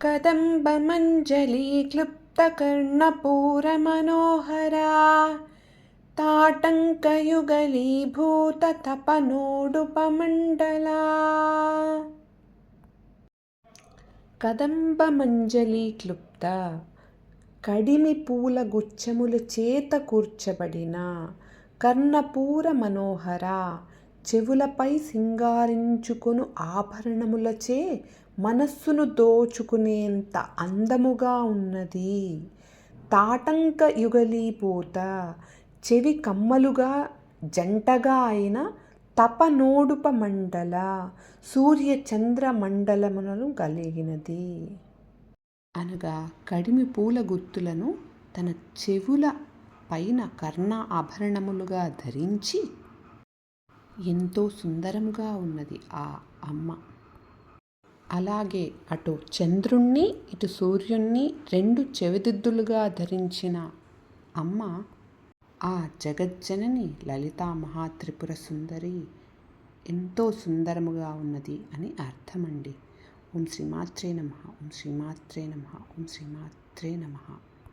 कदम्बमञ्जलीक्लुप्तकर्णपूरमनोहरा ताटङ्कयुगलीभूततपनोडुपमण्डला కదంబమంజలీక్లుప్త కడిమి పూల గుచ్ఛముల చేత కూర్చబడిన కర్ణపూర మనోహర చెవులపై సింగారించుకొను ఆభరణములచే మనస్సును దోచుకునేంత అందముగా ఉన్నది. తాటంక యుగలీపోత చెవి కమ్మలుగా జంటగా అయిన తపనోడుప మండల సూర్యచంద్ర మండలములను కలిగినది. అనగా కడిమి పూల గుత్తులను తన చెవుల పైన కర్ణ ఆభరణములుగా ధరించి ఎంతో సుందరంగా ఉన్నది ఆ అమ్మ. అలాగే అటు చంద్రుణ్ణి ఇటు సూర్యుణ్ణి రెండు చెవిదిద్దులుగా ధరించిన అమ్మ ఆ జగజ్జనని లలితా మహాత్రిపుర సుందరి ఎంతో సుందరముగా ఉన్నది అని అర్థమండి. ఓం శ్రీమాత్రే నమ ఓం శ్రీమాత్రే నమ ఓం శ్రీమాత్రే నమ.